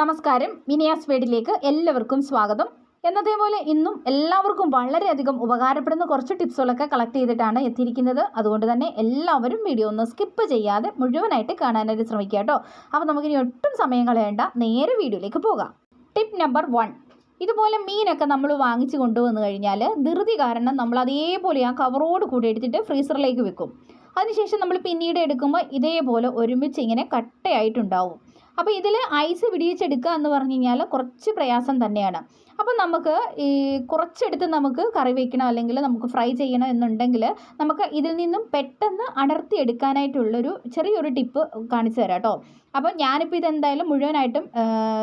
നമസ്കാരം. വിനയാസ് വേഡിലേക്ക് എല്ലാവർക്കും സ്വാഗതം. എന്നതേപോലെ ഇന്നും എല്ലാവർക്കും വളരെയധികം ഉപകാരപ്പെടുന്ന കുറച്ച് ടിപ്സുകളൊക്കെ കളക്ട് ചെയ്തിട്ടാണ് എത്തിയിരിക്കുന്നത്. അതുകൊണ്ട് തന്നെ എല്ലാവരും വീഡിയോ ഒന്ന് സ്കിപ്പ് ചെയ്യാതെ മുഴുവനായിട്ട് കാണാനായിട്ട് ശ്രമിക്കുക കേട്ടോ. അപ്പോൾ നമുക്കിനി ഒട്ടും സമയം കളയേണ്ട. നേരെ വീഡിയോയിലേക്ക് പോകാം. ടിപ്പ് നമ്പർ വൺ ഇതുപോലെ മീനൊക്കെ നമ്മൾ വാങ്ങിച്ച് കൊണ്ടുവന്ന് കഴിഞ്ഞാൽ ധൃതി കാരണം നമ്മൾ അതേപോലെ ആ കവറോട് കൂടി എടുത്തിട്ട് ഫ്രീസറിലേക്ക് വെക്കും. അതിനുശേഷം നമ്മൾ പിന്നീട് എടുക്കുമ്പോൾ ഇതേപോലെ ഒരുമിച്ച് ഇങ്ങനെ കട്ടയായിട്ടുണ്ടാവും. അപ്പോൾ ഇതിൽ ഐസ് പിടിയിച്ചെടുക്കുക എന്ന് പറഞ്ഞു കഴിഞ്ഞാൽ കുറച്ച് പ്രയാസം തന്നെയാണ്. അപ്പോൾ നമുക്ക് ഈ കുറച്ചെടുത്ത് നമുക്ക് കറി വയ്ക്കണം അല്ലെങ്കിൽ നമുക്ക് ഫ്രൈ ചെയ്യണം എന്നുണ്ടെങ്കിൽ നമുക്ക് ഇതിൽ നിന്നും പെട്ടെന്ന് അടർത്തി എടുക്കാനായിട്ടുള്ളൊരു ചെറിയൊരു ടിപ്പ് കാണിച്ചു തരാം കേട്ടോ. അപ്പോൾ ഞാനിപ്പോൾ ഇതെന്തായാലും മുഴുവനായിട്ടും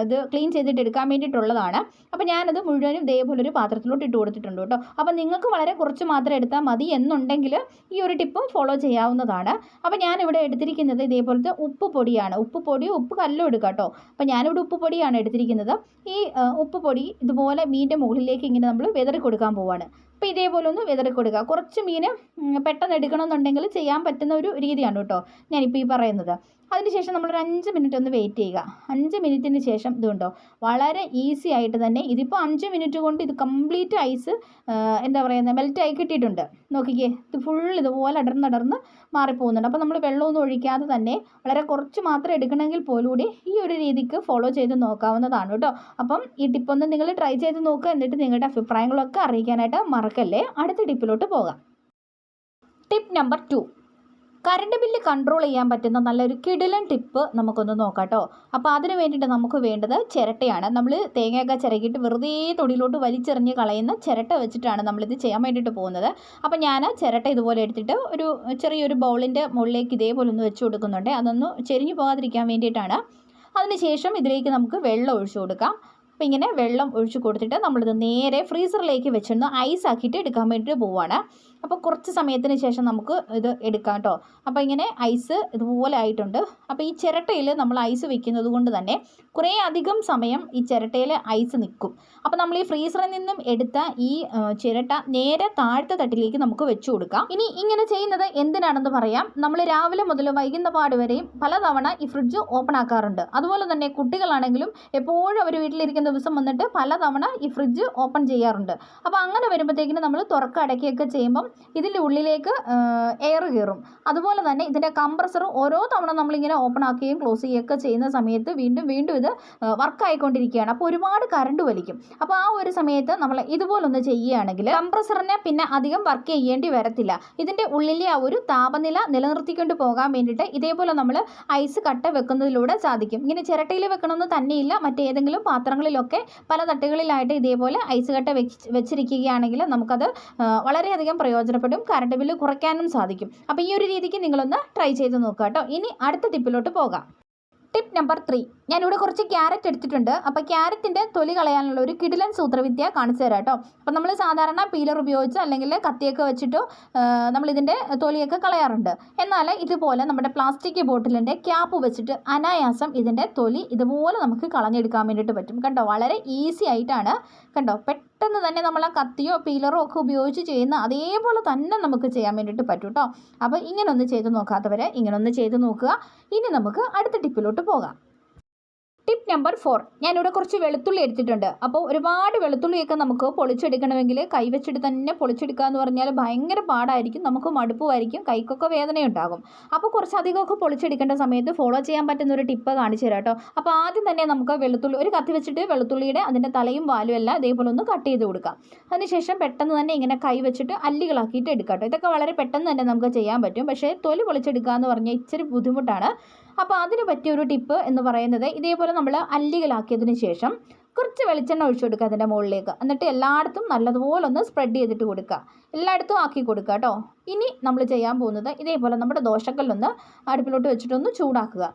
ഇത് ക്ലീൻ ചെയ്തിട്ട് എടുക്കാൻ വേണ്ടിയിട്ടുള്ളതാണ്. അപ്പോൾ ഞാനത് മുഴുവനും ഇതേപോലെ ഒരു പാത്രത്തിലോട്ട് ഇട്ട് കൊടുത്തിട്ടുണ്ട് കേട്ടോ. അപ്പോൾ നിങ്ങൾക്ക് വളരെ കുറച്ച് മാത്രം എടുത്താൽ മതി എന്നുണ്ടെങ്കിൽ ഈ ഒരു ടിപ്പും ഫോളോ ചെയ്യാവുന്നതാണ്. അപ്പോൾ ഞാനിവിടെ എടുത്തിരിക്കുന്നത് ഇതേപോലത്തെ ഉപ്പ് പൊടിയാണ്. ഉപ്പ് പൊടിയോ ഉപ്പ് കല്ലോ എടുക്കാം കേട്ടോ. അപ്പോൾ ഞാനിവിടെ ഉപ്പ് പൊടിയാണ് എടുത്തിരിക്കുന്നത്. ഈ ഉപ്പ് പൊടി ഇതുപോലെ മീന്റെ മുകളിലേക്ക് ഇങ്ങനെ നമ്മൾ വിതറി കൊടുക്കാൻ പോവാണ്. അപ്പോൾ ഇതേപോലെ ഒന്ന് വിതറി കൊടുക്കുക. കുറച്ച് മീൻ പെട്ടെന്ന് എടുക്കണമെന്നുണ്ടെങ്കിൽ ചെയ്യാൻ പറ്റുന്ന ഒരു രീതിയാണ് കേട്ടോ ഞാനിപ്പോൾ ഈ പറയുന്നത്. അതിനുശേഷം ഒരു അഞ്ച് മിനിറ്റ് ഒന്ന് വെയിറ്റ് ചെയ്യുക. അഞ്ച് മിനിറ്റിന് ശേഷം ഇതുണ്ടോ വളരെ ഈസി ആയിട്ട് തന്നെ ഇതിപ്പോൾ അഞ്ച് മിനിറ്റ് കൊണ്ട് ഇത് കംപ്ലീറ്റ് ഐസ് എന്താ പറയുന്നത് മെൽറ്റായി കിട്ടിയിട്ടുണ്ട്. നോക്കിക്കേ ഇത് ഫുൾ ഇതുപോലെ അടർന്നടർന്ന് മാറിപ്പോകുന്നുണ്ട്. അപ്പോൾ നമ്മൾ വെള്ളമൊന്നും ഒഴിക്കാതെ തന്നെ വളരെ കുറച്ച് മാത്രം എടുക്കണമെങ്കിൽ പോലൂടി ഈ ഒരു രീതിക്ക് ഫോളോ ചെയ്ത് നോക്കാവുന്നതാണ് കേട്ടോ. അപ്പം ഈ ടിപ്പൊന്ന് നിങ്ങൾ ട്രൈ ചെയ്ത് നോക്കുക. എന്നിട്ട് നിങ്ങളുടെ അഭിപ്രായങ്ങളൊക്കെ അറിയിക്കാനായിട്ട് മറക്കല്ലേ? അടുത്ത ടിപ്പിലോട്ട് പോകാം. Tip number two current bill control ചെയ്യാൻ പറ്റുന്ന നല്ലൊരു കിടിലൻ ടിപ്പ് നമുക്കൊന്ന് നോക്കാം കേട്ടോ അപ്പോൾ അതിന് വേണ്ടിയിട്ട് നമുക്ക് വേണ്ടത് ചിരട്ടയാണ്. നമ്മൾ തേങ്ങയൊക്കെ ചിരകിയിട്ട് വെറുതെ തൊടിയിലോട്ട് വലിച്ചെറിഞ്ഞ് കളയുന്ന ചിരട്ട വെച്ചിട്ടാണ് നമ്മളിത് ചെയ്യാൻ വേണ്ടിയിട്ട് പോകുന്നത്. അപ്പോൾ ഞാൻ ചിരട്ട ഇതുപോലെ എടുത്തിട്ട് ഒരു ചെറിയൊരു ബൗളിന്റെ മുകളിലേക്ക് ഇതേപോലെ ഒന്ന് വെച്ച് കൊടുക്കുന്നുണ്ട്. അതൊന്ന് ചെരിഞ്ഞു പോകാതിരിക്കാൻ വേണ്ടിയിട്ടാണ്. അതിനുശേഷം ഇതിലേക്ക് നമുക്ക് വെള്ളം ഒഴിച്ചു കൊടുക്കാം. അപ്പോൾ ഇങ്ങനെ വെള്ളം ഒഴിച്ചു കൊടുത്തിട്ട് നമ്മളിത് നേരെ ഫ്രീസറിലേക്ക് വെച്ചൊന്ന് ഐസ് ആക്കിയിട്ട് എടുക്കാൻ വേണ്ടിയിട്ട് പോവുകയാണ് അപ്പോൾ കുറച്ച് സമയത്തിന് ശേഷം നമുക്ക് ഇത് എടുക്കാം കേട്ടോ അപ്പോൾ ഇങ്ങനെ ഐസ് ഇതുപോലെ ആയിട്ടുണ്ട്. അപ്പോൾ ഈ ചിരട്ടയിൽ നമ്മൾ ഐസ് വെക്കുന്നത് കൊണ്ട് തന്നെ കുറേ അധികം സമയം ഈ ചിരട്ടയിൽ ഐസ് നിൽക്കും. അപ്പോൾ നമ്മൾ ഈ ഫ്രീസറിൽ നിന്നും എടുത്ത ഈ ചിരട്ട നേരെ താഴത്തെ തട്ടിലേക്ക് നമുക്ക് വെച്ച് കൊടുക്കാം. ഇനി ഇങ്ങനെ ചെയ്യുന്നത് എന്തിനാണെന്ന് പറയാം. നമ്മൾ രാവിലെ മുതൽ വൈകുന്നപാട് വരെയും പലതവണ ഈ ഫ്രിഡ്ജ് ഓപ്പൺ ആക്കാറുണ്ട്. അതുപോലെ തന്നെ കുട്ടികളാണെങ്കിലും എപ്പോഴും അവർ വീട്ടിലിരിക്കുന്ന ദിവസം വന്നിട്ട് പലതവണ ഈ ഫ്രിഡ്ജ് ഓപ്പൺ ചെയ്യാറുണ്ട്. അപ്പോൾ അങ്ങനെ വരുമ്പോഴത്തേക്കിന് നമ്മൾ തുറക്കടക്കുകയൊക്കെ ചെയ്യുമ്പം ഇതിന്റെ ഉള്ളിലേക്ക് എയർ കയറും. അതുപോലെ തന്നെ ഇതിന്റെ കംപ്രസർ ഓരോ തവണ നമ്മളിങ്ങനെ ഓപ്പൺ ആക്കുകയും ക്ലോസ് ചെയ്യുകയൊക്കെ ചെയ്യുന്ന സമയത്ത് വീണ്ടും വീണ്ടും ഇത് വർക്ക് ആയിക്കൊണ്ടിരിക്കുകയാണ്. അപ്പോൾ ഒരുപാട് കറണ്ട് വലിക്കും. അപ്പോൾ ആ ഒരു സമയത്ത് നമ്മൾ ഇതുപോലൊന്ന് ചെയ്യുകയാണെങ്കിൽ കംപ്രസറിനെ പിന്നെ അധികം വർക്ക് ചെയ്യേണ്ടി വരത്തില്ല. ഇതിന്റെ ഉള്ളിലെ ആ ഒരു താപനില നിലനിർത്തിക്കൊണ്ട് പോകാൻ വേണ്ടിയിട്ട് ഇതേപോലെ നമ്മൾ ഐസ് കട്ട വെക്കുന്നതിലൂടെ സാധിക്കും. ഇങ്ങനെ ചിരട്ടയിൽ വെക്കണമെന്ന് തന്നെയില്ല. മറ്റേതെങ്കിലും പാത്രങ്ങളിലൊക്കെ പല തട്ടുകളിലായിട്ട് ഇതേപോലെ ഐസ് കട്ട വെച്ച് വെച്ചിരിക്കുകയാണെങ്കിൽ നമുക്കത് വളരെയധികം വളരെയധികം പ്രയോജനപ്പെടും കറണ്ട് ബില്ല് കുറയ്ക്കാനും സാധിക്കും. അപ്പോൾ ഈ ഒരു രീതിക്ക് നിങ്ങളൊന്ന് ട്രൈ ചെയ്ത് നോക്കുക കേട്ടോ ഇനി അടുത്ത ടിപ്പിലോട്ട് പോകാം. ടിപ്പ് നമ്പർ ത്രീ ഞാനിവിടെ കുറച്ച് ക്യാരറ്റ് എടുത്തിട്ടുണ്ട്. അപ്പോൾ ക്യാരറ്റിന്റെ തൊലി കളയാനുള്ള ഒരു കിടിലൻ സൂത്രവിദ്യ കാണിച്ചു തരാം കേട്ടോ. അപ്പോൾ നമ്മൾ സാധാരണ പീലർ ഉപയോഗിച്ച് അല്ലെങ്കിൽ കത്തിയൊക്കെ വെച്ചിട്ടോ നമ്മളിതിന്റെ തൊലിയൊക്കെ കളയാറുണ്ട്. എന്നാൽ ഇതുപോലെ നമ്മുടെ പ്ലാസ്റ്റിക് ബോട്ടിലിന്റെ ക്യാപ്പ് വെച്ചിട്ട് അനായാസം ഇതിന്റെ തൊലി ഇതുപോലെ നമുക്ക് കളഞ്ഞെടുക്കാൻ വേണ്ടിയിട്ട് പറ്റും. കണ്ടോ? വളരെ ഈസി ആയിട്ടാണ്. കണ്ടോ? പെട്ടെന്ന് തന്നെ നമ്മൾ ആ കത്തിയോ പീലറോ ഒക്കെ ഉപയോഗിച്ച് ചെയ്യുന്ന അതേപോലെ തന്നെ നമുക്ക് ചെയ്യാൻ വേണ്ടിയിട്ട് പറ്റും കേട്ടോ. അപ്പോൾ ഇങ്ങനൊന്ന് ചെയ്ത് നോക്കാത്തവരെ ഇങ്ങനൊന്ന് ചെയ്ത് നോക്കുക. ഇനി നമുക്ക് അടുത്ത ടിപ്പിലോട്ട് പോകാം. ടിപ്പ് നമ്പർ ഫോർ ഞാനിവിടെ കുറച്ച് വെളുത്തുള്ളി എടുത്തിട്ടുണ്ട്. അപ്പോൾ ഒരുപാട് വെളുത്തുള്ളിയൊക്കെ നമുക്ക് പൊളിച്ചെടുക്കണമെങ്കിൽ കൈവച്ചിട്ട് തന്നെ പൊളിച്ചെടുക്കുക എന്ന് പറഞ്ഞാൽ ഭയങ്കര പാടായിരിക്കും. നമുക്ക് മടുപ്പുമായിരിക്കും. കൈക്കൊക്കെ വേദനയുണ്ടാകും. അപ്പോൾ കുറച്ചധികമൊക്കെ പൊളിച്ചെടുക്കേണ്ട സമയത്ത് ഫോളോ ചെയ്യാൻ പറ്റുന്ന ഒരു ടിപ്പ് കാണിച്ചു തരാം കേട്ടോ. അപ്പോൾ ആദ്യം തന്നെ നമുക്ക് വെളുത്തുള്ളി ഒരു കത്തി വെച്ചിട്ട് വെളുത്തുള്ളിയുടെ അതിന്റെ തലയും വാലും എല്ലാം ഇതേപോലെ ഒന്ന് കട്ട് ചെയ്ത് കൊടുക്കാം. അതിനുശേഷം പെട്ടെന്ന് തന്നെ ഇങ്ങനെ കൈ വെച്ചിട്ട് അല്ലികളാക്കിയിട്ട് എടുക്കാം കേട്ടോ. ഇതൊക്കെ വളരെ പെട്ടെന്ന് തന്നെ നമുക്ക് ചെയ്യാൻ പറ്റും. പക്ഷേ തൊലി പൊളിച്ചെടുക്കുക എന്ന് പറഞ്ഞാൽ ഇച്ചിരി ബുദ്ധിമുട്ടാണ്. അപ്പോൾ അതിന് പറ്റിയ ഒരു ടിപ്പ് എന്ന് പറയുന്നത് ഇതേപോലെ നമ്മൾ അല്ലികളാക്കിയതിന് ശേഷം കുറച്ച് വെളിച്ചെണ്ണ ഒഴിച്ചു കൊടുക്കുക അതിന്റെ മുകളിലേക്ക്. എന്നിട്ട് എല്ലായിടത്തും നല്ലതുപോലെ ഒന്ന് സ്പ്രെഡ് ചെയ്തിട്ട് കൊടുക്കുക. എല്ലായിടത്തും ആക്കി കൊടുക്കുക കേട്ടോ. ഇനി നമ്മൾ ചെയ്യാൻ പോകുന്നത് ഇതേപോലെ നമ്മുടെ ദോശക്കല്ലൊന്ന് അടുപ്പിലോട്ട് വെച്ചിട്ടൊന്ന് ചൂടാക്കുക.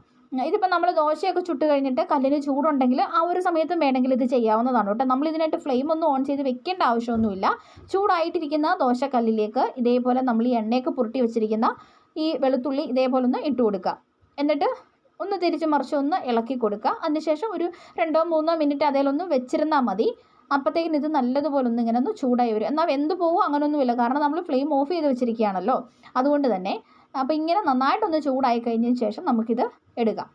ഇതിപ്പോൾ നമ്മൾ ദോശയൊക്കെ ചുട്ട് കഴിഞ്ഞിട്ട് കല്ലിന് ചൂടുണ്ടെങ്കിൽ ആ ഒരു സമയത്തും വേണമെങ്കിൽ ഇത് ചെയ്യാവുന്നതാണ് കേട്ടോ. നമ്മൾ ഇതിനായിട്ട് ഫ്ലെയിം ഒന്നും ഓൺ ചെയ്ത് വെക്കേണ്ട ആവശ്യമൊന്നുമില്ല. ചൂടായിട്ടിരിക്കുന്ന ദോശക്കല്ലിലേക്ക് ഇതേപോലെ നമ്മൾ ഈ എണ്ണയൊക്കെ പുരട്ടി വെച്ചിരിക്കുന്ന ഈ വെളുത്തുള്ളി ഇതേപോലെ ഒന്ന് ഇട്ട് കൊടുക്കുക. എന്നിട്ട് ഒന്ന് തിരിച്ച് മറിച്ച് ഒന്ന് ഇളക്കി കൊടുക്കുക. അതിനുശേഷം ഒരു രണ്ടോ മൂന്നോ മിനിറ്റ് അതേലൊന്ന് വെച്ചിരുന്നാൽ മതി. അപ്പോഴത്തേക്കിന് ഇത് നല്ലതുപോലെ ഒന്ന് ഇങ്ങനെ ഒന്ന് ചൂടായി വരും. എന്നാൽ എന്ത് പോകും അങ്ങനെയൊന്നുമില്ല കാരണം നമ്മൾ ഫ്ലെയിം ഓഫ് ചെയ്ത് വെച്ചിരിക്കുകയാണല്ലോ. അതുകൊണ്ട് തന്നെ അപ്പോൾ ഇങ്ങനെ നന്നായിട്ടൊന്ന് ചൂടായി കഴിഞ്ഞതിന് ശേഷം നമുക്കിത് എടുക്കാം.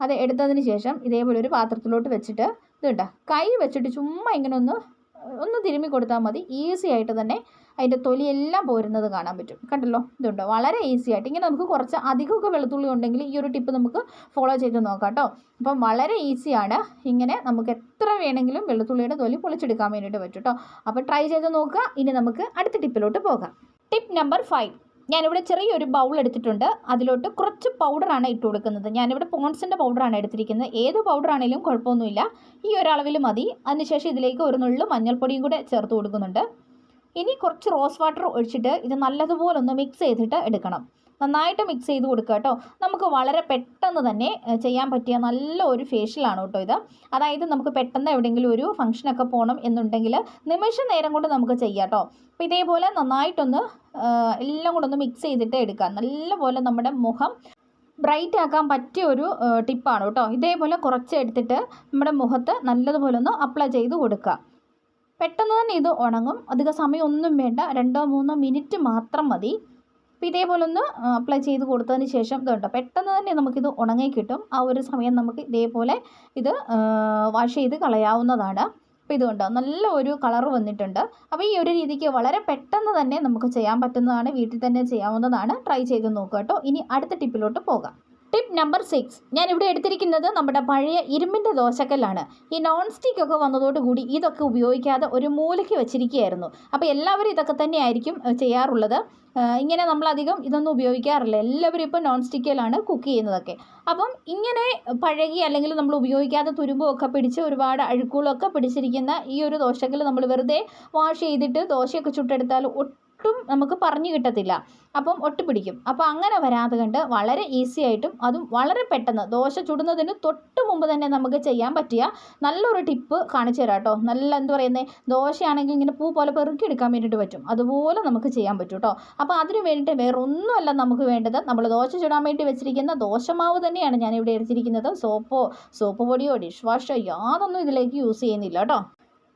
അത് എടുത്തതിന് ശേഷം ഇതേപോലെ ഒരു പാത്രത്തിലോട്ട് വെച്ചിട്ട് ഇത് കൈ വെച്ചിട്ട് ചുമ്മാ ഇങ്ങനെ ഒന്ന് ഒന്ന് തിരുമ്മി കൊടുത്താൽ മതി. ഈസി ആയിട്ട് തന്നെ അതിന്റെ തൊലിയെല്ലാം പോരുന്നത് കാണാൻ പറ്റും. കണ്ടല്ലോ? ഇതുണ്ടോ? വളരെ ഈസി ആയിട്ട്. ഇങ്ങനെ നമുക്ക് കുറച്ച് അധികമൊക്കെ വെളുത്തുള്ളി ഉണ്ടെങ്കിൽ ഈ ഒരു ടിപ്പ് നമുക്ക് ഫോളോ ചെയ്ത് നോക്കാം കേട്ടോ അപ്പം വളരെ ഈസിയാണ് ഇങ്ങനെ നമുക്ക് എത്ര വേണമെങ്കിലും വെളുത്തുള്ളിയുടെ തൊലി പൊളിച്ചെടുക്കാൻ വേണ്ടിയിട്ട് പറ്റും കേട്ടോ അപ്പോൾ ട്രൈ ചെയ്ത് നോക്കുക. ഇനി നമുക്ക് അടുത്ത ടിപ്പിലോട്ട് പോകാം. ടിപ്പ് നമ്പർ ഫൈവ് ഞാനിവിടെ ചെറിയൊരു ബൗൾ എടുത്തിട്ടുണ്ട്. അതിലോട്ട് കുറച്ച് പൗഡറാണ് ഇട്ട് കൊടുക്കുന്നത്. ഞാനിവിടെ പോൺസിന്റെ പൗഡറാണ് എടുത്തിരിക്കുന്നത്. ഏത് പൗഡറാണേലും കുഴപ്പമൊന്നുമില്ല. ഈ ഒരളവിൽ മതി. അതിനുശേഷം ഇതിലേക്ക് ഒരു നുള്ളു മഞ്ഞൾപ്പൊടിയും കൂടെ ചേർത്ത് കൊടുക്കുന്നുണ്ട്. ഇനി കുറച്ച് റോസ് വാട്ടർ ഒഴിച്ചിട്ട് ഇത് നല്ലതുപോലെ ഒന്ന് മിക്സ് ചെയ്തിട്ട് എടുക്കണം. നന്നായിട്ട് മിക്സ് ചെയ്ത് കൊടുക്കുക കേട്ടോ നമുക്ക് വളരെ പെട്ടെന്ന് തന്നെ ചെയ്യാൻ പറ്റിയ നല്ല ഒരു ഫേഷ്യലാണ് കേട്ടോ ഇത്. അതായത് നമുക്ക് പെട്ടെന്ന് എവിടെയെങ്കിലും ഒരു ഫംഗ്ഷനൊക്കെ പോകണം എന്നുണ്ടെങ്കിൽ നിമിഷ നേരം കൊണ്ട് നമുക്ക് ചെയ്യാം കേട്ടോ അപ്പോൾ ഇതേപോലെ നന്നായിട്ടൊന്ന് എല്ലാം കൂടെ ഒന്ന് മിക്സ് ചെയ്തിട്ട് എടുക്കുക. നല്ലപോലെ നമ്മുടെ മുഖം ബ്രൈറ്റ് ആക്കാൻ പറ്റിയ ഒരു ടിപ്പാണ് കേട്ടോ ഇതേപോലെ കുറച്ച് എടുത്തിട്ട് നമ്മുടെ മുഖത്ത് നല്ലതുപോലെ ഒന്ന് അപ്ലൈ ചെയ്ത് കൊടുക്കുക. പെട്ടെന്ന് തന്നെ ഇത് ഉണങ്ങും. അധിക സമയമൊന്നും വേണ്ട. രണ്ടോ മൂന്നോ മിനിറ്റ് മാത്രം മതി. അപ്പോൾ ഇതേപോലെ ഒന്ന് അപ്ലൈ ചെയ്ത് കൊടുത്തതിന് ശേഷം ഇതുണ്ട് പെട്ടെന്ന് തന്നെ നമുക്കിത് ഉണങ്ങി കിട്ടും. ആ ഒരു സമയം നമുക്ക് ഇതേപോലെ ഇത് വാഷ് ചെയ്ത് കളയാവുന്നതാണ്. അപ്പോൾ ഇതുകൊണ്ട് നല്ല ഒരു കളർ വന്നിട്ടുണ്ട്. അപ്പോൾ ഈ ഒരു രീതിക്ക് വളരെ പെട്ടെന്ന് തന്നെ നമുക്ക് ചെയ്യാൻ പറ്റുന്നതാണ് വീട്ടിൽ തന്നെ ചെയ്യാവുന്നതാണ്. ട്രൈ ചെയ്ത് നോക്കുക കേട്ടോ. ഇനി അടുത്ത ടിപ്പിലോട്ട് പോകാം. ടിപ്പ് നമ്പർ സിക്സ് ഞാൻ ഇവിടെ എടുത്തിരിക്കുന്നത് നമ്മുടെ പഴയ ഇരുമ്പിന്റെ ദോശക്കല്ലാണ്. ഈ നോൺ സ്റ്റിക്ക് ഒക്കെ വന്നതോടുകൂടി ഇതൊക്കെ ഉപയോഗിക്കാതെ ഒരു മൂലയ്ക്ക് വെച്ചിരിക്കുകയായിരുന്നു. അപ്പോൾ എല്ലാവരും ഇതൊക്കെ തന്നെയായിരിക്കും ചെയ്യാറുള്ളത്. ഇങ്ങനെ നമ്മളധികം ഇതൊന്നും ഉപയോഗിക്കാറില്ല. എല്ലാവരും ഇപ്പോൾ നോൺ സ്റ്റിക്കിലാണ് കുക്ക് ചെയ്യുന്നതൊക്കെ. അപ്പം ഇങ്ങനെ പഴകി അല്ലെങ്കിൽ നമ്മൾ ഉപയോഗിക്കാതെ തുരുമ്പൊക്കെ പിടിച്ച് ഒരുപാട് അഴുക്കുകളൊക്കെ പിടിച്ചിരിക്കുന്ന ഈ ഒരു ദോശക്കൽ നമ്മൾ വെറുതെ വാഷ് ചെയ്തിട്ട് ദോശയൊക്കെ ചുട്ടെടുത്താൽ ഒട്ടും നമുക്ക് പറഞ്ഞു കിട്ടത്തില്ല. അപ്പം ഒട്ടിപ്പിടിക്കും അപ്പോൾ അങ്ങനെ വരാതെ കണ്ട് വളരെ ഈസി ആയിട്ടും അതും വളരെ പെട്ടെന്ന് ദോശ ചുടുന്നതിന് തൊട്ട് മുമ്പ് തന്നെ നമുക്ക് ചെയ്യാൻ പറ്റിയ നല്ലൊരു ടിപ്പ് കാണിച്ചു തരാം കേട്ടോ നല്ല എന്താ പറയുന്നത് ദോശയാണെങ്കിൽ ഇങ്ങനെ പൂ പോലെ പെറുക്കിയെടുക്കാൻ വേണ്ടിയിട്ട് പറ്റും. അതുപോലെ നമുക്ക് ചെയ്യാൻ പറ്റും കേട്ടോ അപ്പോൾ അതിന് വേണ്ടിയിട്ട് വേറെ ഒന്നുമല്ല നമുക്ക് വേണ്ടത് നമ്മൾ ദോശ ചുടാൻ വേണ്ടി വെച്ചിരിക്കുന്ന ദോശമാവ് തന്നെയാണ് ഞാനിവിടെ എടുത്തിരിക്കുന്നത്. സോപ്പോ സോപ്പ് പൊടിയോ ഡിഷ് വാഷോ യാതൊന്നും ഇതിലേക്ക് യൂസ് ചെയ്യുന്നില്ല കേട്ടോ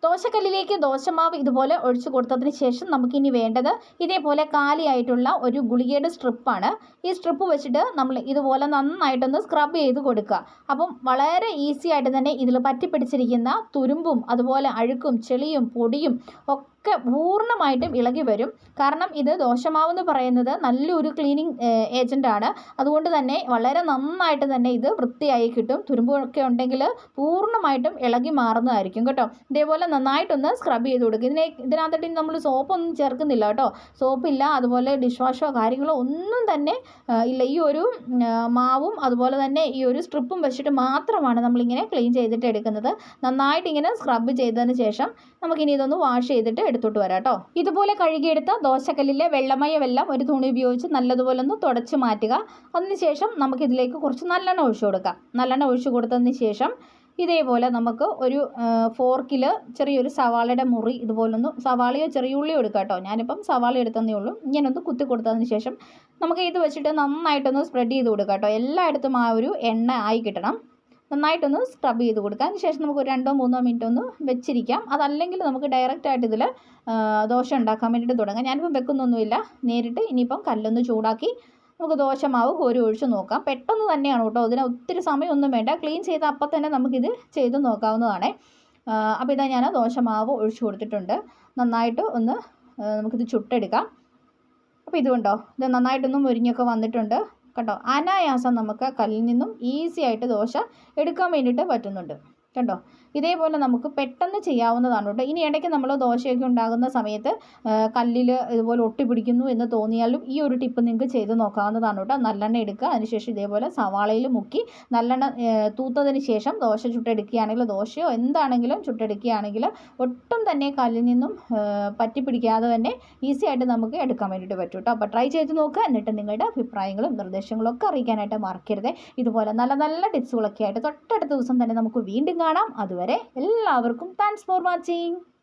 ദോശക്കല്ലിലേക്ക് ദോശമാവ് ഇതുപോലെ ഒഴിച്ചു കൊടുത്തതിന് ശേഷം നമുക്കിനി വേണ്ടത് ഇതേപോലെ കാലിയായിട്ടുള്ള ഒരു ഗുളികയുടെ സ്ട്രിപ്പാണ്. ഈ സ്ട്രിപ്പ് വെച്ചിട്ട് നമ്മൾ ഇതുപോലെ നന്നായിട്ടൊന്ന് സ്ക്രബ് ചെയ്ത് കൊടുക്കുക. അപ്പം വളരെ ഈസി ആയിട്ട് തന്നെ ഇതിൽ പറ്റിപ്പിടിച്ചിരിക്കുന്ന തുരുമ്പും അതുപോലെ അഴുക്കും ചെളിയും പൊടിയും ഒക്കെ പൂർണമായിട്ടും ഇളകി വരും. കാരണം ഇത് ദോഷമാവെന്ന് പറയുന്നത് നല്ലൊരു ക്ലീനിങ് ഏജന്റാണ് അതുകൊണ്ട് തന്നെ വളരെ നന്നായിട്ട് തന്നെ ഇത് വൃത്തിയായി കിട്ടും. തുരുമ്പൊക്കെ ഉണ്ടെങ്കിൽ പൂർണമായിട്ടും ഇളകി മാറുന്നതായിരിക്കും കേട്ടോ. ഇതേപോലെ നന്നായിട്ടൊന്ന് സ്ക്രബ് ചെയ്ത് കൊടുക്കുക ഇതിനെ ഇതിനകത്തോട്ട് നമ്മൾ സോപ്പൊന്നും ചേർക്കുന്നില്ല കേട്ടോ. സോപ്പില്ല അതുപോലെ ഡിഷ് വാഷോ കാര്യങ്ങളോ ഒന്നും തന്നെ ഇല്ല. ഈ ഒരു മാവും അതുപോലെ തന്നെ ഈ ഒരു സ്ട്രിപ്പും വെച്ചിട്ട് മാത്രമാണ് നമ്മളിങ്ങനെ ക്ലീൻ ചെയ്തിട്ട് എടുക്കുന്നത്. നന്നായിട്ട് ഇങ്ങനെ സ്ക്രബ് ചെയ്തതിന് ശേഷം നമുക്കിനി ഇതൊന്ന് വാഷ് ചെയ്തിട്ട് എടുത്തോട്ട് വരാം കേട്ടോ ഇതുപോലെ കഴുകിയെടുത്ത ദോശക്കല്ലിലെ വെള്ളമയമെല്ലാം ഒരു തുണി ഉപയോഗിച്ച് നല്ലതുപോലെ ഒന്ന് തുടച്ച് മാറ്റുക. അതിനുശേഷം നമുക്കിതിലേക്ക് കുറച്ച് നല്ലെണ്ണ ഒഴിച്ചു കൊടുക്കാം. നല്ലെണ്ണ ഒഴിച്ചു കൊടുത്തതിന് ശേഷം ഇതേപോലെ നമുക്ക് ഒരു ഫോർക്കിൽ ചെറിയൊരു സവാളയുടെ മുറി ഇതുപോലൊന്ന് സവാളയോ ചെറിയ ഉള്ളിയോ എടുക്കാം കേട്ടോ ഞാനിപ്പം സവാള എടുത്തതേ ഉള്ളൂ. ഇങ്ങനൊന്ന് കുത്തി കൊടുത്തതിന് ശേഷം നമുക്ക് ഇത് വെച്ചിട്ട് നന്നായിട്ടൊന്ന് സ്പ്രെഡ് ചെയ്ത് കൊടുക്കാം കേട്ടോ എല്ലായിടത്തും ആ ഒരു എണ്ണ ആയി കിട്ടണം. നന്നായിട്ടൊന്ന് സ്ക്രബ് ചെയ്ത് കൊടുക്കാം അതിന് ശേഷം നമുക്ക് ഒരു രണ്ടോ മൂന്നോ മിനിറ്റ് ഒന്ന് വെച്ചിരിക്കാം. അതല്ലെങ്കിൽ നമുക്ക് ഡയറക്റ്റ് ആയിട്ട് ഇതിൽ ദോശ ഉണ്ടാക്കാൻ വേണ്ടിയിട്ട് തുടങ്ങാം. ഞാനിപ്പം വെക്കുന്നൊന്നുമില്ല. നേരിട്ട് ഇനിയിപ്പം കല്ലൊന്ന് ചൂടാക്കി നമുക്ക് ദോശമാവ് കോരി ഒഴിച്ച് നോക്കാം. പെട്ടെന്ന് തന്നെയാണ് കേട്ടോ. ഇതിന് ഒത്തിരി സമയമൊന്നും വേണ്ട. ക്ലീൻ ചെയ്ത അപ്പം തന്നെ നമുക്കിത് ചെയ്ത് നോക്കാവുന്നതാണ്. അപ്പോൾ ഇതാ ഞാൻ ദോശമാവ് ഒഴിച്ചു കൊടുത്തിട്ടുണ്ട്. നന്നായിട്ട് ഒന്ന് നമുക്കിത് ചുട്ടെടുക്കാം. അപ്പോൾ ഇതുകൊണ്ടോ ഇത് നന്നായിട്ടൊന്നും മുരിഞ്ഞൊക്കെ വന്നിട്ടുണ്ട്. കേട്ടോ അനായാസം നമുക്ക് കല്ലിൽ നിന്നും ഈസി ആയിട്ട് ദോശ എടുക്കാൻ വേണ്ടിയിട്ട് പറ്റുന്നുണ്ട്. കണ്ടോ? ഇതേപോലെ നമുക്ക് പെട്ടെന്ന് ചെയ്യാവുന്നതാണ് കേട്ടോ. ഇനി ഇടയ്ക്ക് നമ്മൾ ദോശയൊക്കെ ഉണ്ടാകുന്ന സമയത്ത് കല്ലിൽ ഇതുപോലെ ഒട്ടിപ്പിടിക്കുന്നു എന്ന് തോന്നിയാലും ഈ ഒരു ടിപ്പ് നിങ്ങൾക്ക് ചെയ്ത് നോക്കാവുന്നതാണ് കേട്ടോ. നല്ലെണ്ണ എടുക്കുക അതിനുശേഷം ഇതേപോലെ സവാളയിൽ മുക്കി നല്ലെണ്ണ തൂത്തതിന് ശേഷം ദോശ ചുട്ടെടുക്കുകയാണെങ്കിൽ ദോശയോ എന്താണെങ്കിലും ചുട്ടെടുക്കുകയാണെങ്കിൽ ഒട്ടും തന്നെ കല്ലിൽ നിന്നും പറ്റി പറ്റിപ്പിടിക്കാതെ തന്നെ ഈസി ആയിട്ട് നമുക്ക് എടുക്കാൻ വേണ്ടിയിട്ട് പറ്റും കേട്ടോ. അപ്പോൾ ട്രൈ ചെയ്ത് നോക്കുക. എന്നിട്ട് നിങ്ങളുടെ അഭിപ്രായങ്ങളും നിർദ്ദേശങ്ങളും ഒക്കെ അറിയിക്കാനായിട്ട് മറക്കരുത്. ഇതുപോലെ നല്ല നല്ല ടിപ്സുകളൊക്കെ ആയിട്ട് തൊട്ടടുത്ത ദിവസം തന്നെ നമുക്ക് വീണ്ടും കാണാം. അതുവരെ എല്ലാവർക്കും താങ്ക്സ് ഫോർ വാച്ചിങ്